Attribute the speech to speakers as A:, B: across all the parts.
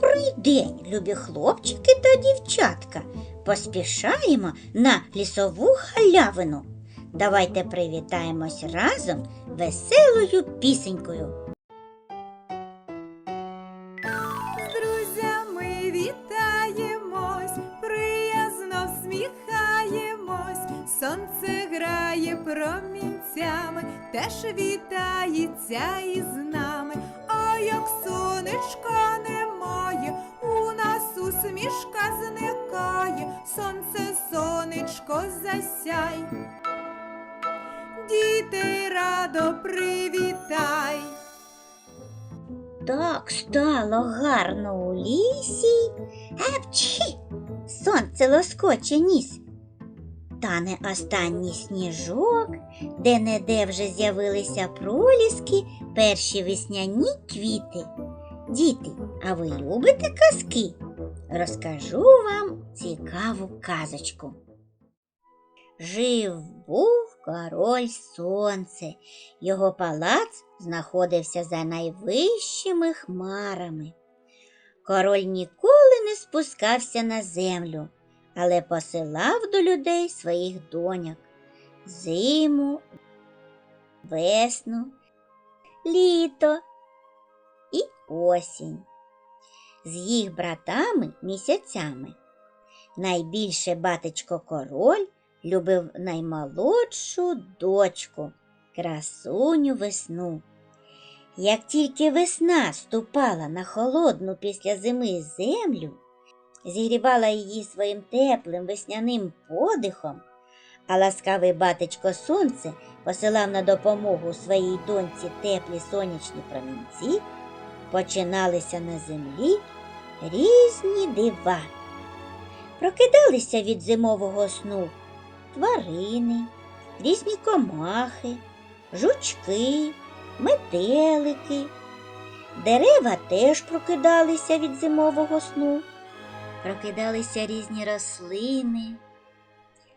A: Добрий день, любі хлопчики та дівчатка. Поспішаємо на лісову галявину. Давайте привітаємось разом веселою пісенькою.
B: З друзями вітаємось, приязно всміхаємось, сонце грає промінцями, теж вітається із нами. А як нас усмішка зникає, сонце, сонечко, засяй. Діти радо привітай.
A: Так стало гарно у лісі. Епчхі! Сонце лоскоче ніс. Тане останній сніжок, де неде вже з'явилися проліски, перші весняні квіти. Діти, а ви любите казки? Розкажу вам цікаву казочку. Жив був король сонце. Його палац знаходився за найвищими хмарами. Король ніколи не спускався на землю, але посилав до людей своїх доньок зиму, весну, літо і осінь. З їх братами місяцями. Найбільше батечко король любив наймолодшу дочку, красуню весну. Як тільки весна ступала на холодну після зими землю, зігрівала її своїм теплим весняним подихом, а ласкавий батечко сонце посилав на допомогу своїй доньці теплі сонячні промінці, починалися на землі різні дива. Прокидалися від зимового сну тварини, різні комахи, жучки, метелики. Дерева теж прокидалися від зимового сну, прокидалися різні рослини,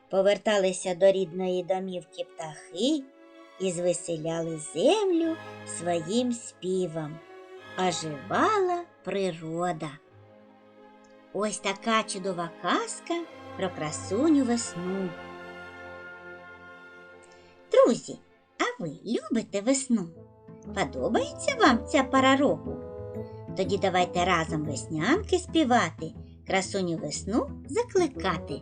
A: поверталися до рідної домівки птахи і звеселяли землю своїм співом. Оживала природа. Ось така чудова казка про красуню весну. Друзі, а ви любите весну? Подобається вам ця пора року? Тоді давайте разом веснянки співати, красуню весну закликати.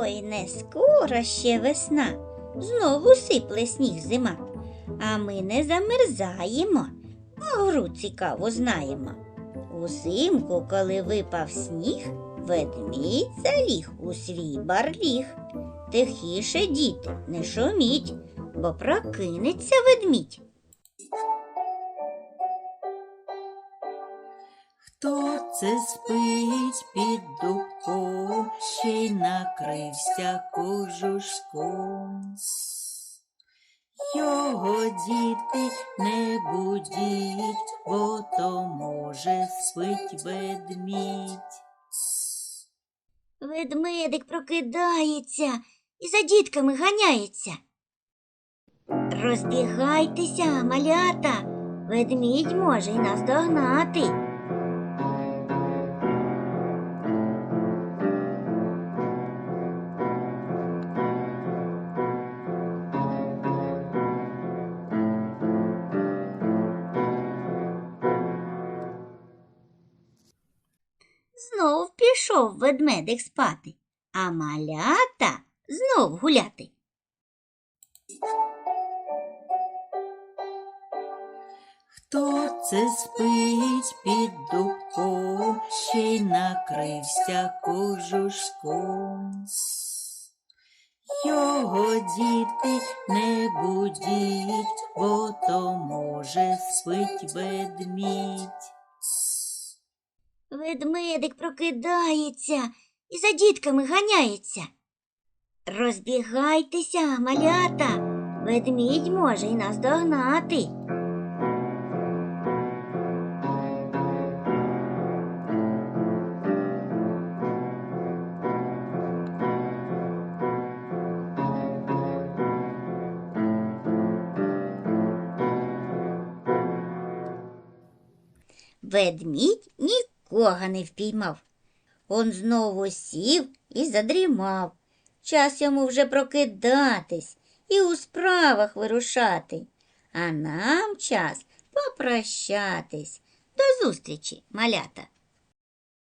A: Ой, не скоро ще весна, знову сипле сніг зима. А ми не замерзаємо, а гру цікаво знаємо. Узимку, коли випав сніг, ведмідь заліг у свій барліг. Тихіше, діти, не шуміть, бо прокинеться ведмідь.
B: Хто
C: це спить під накрився кожушком. Його діти не будіть, бо то може спить ведмідь.
A: Ведмедик прокидається і за дітками ганяється. Розбігайтеся, малята, ведмідь може й нас пішов ведмедик спати, а малята знов гуляти.
C: Хто це спить під дубком, ще й накрився кожушком. Його діти не будіть, бо то може спить ведмідь.
A: Ведмедик прокидається і за дітками ганяється. Розбігайтеся, малята, ведмідь може й нас догнати. Ведмідь нікого не впіймав. Он знову сів і задрімав. Час йому вже прокидатись і у справах вирушати. А нам час попрощатись. До зустрічі, малята!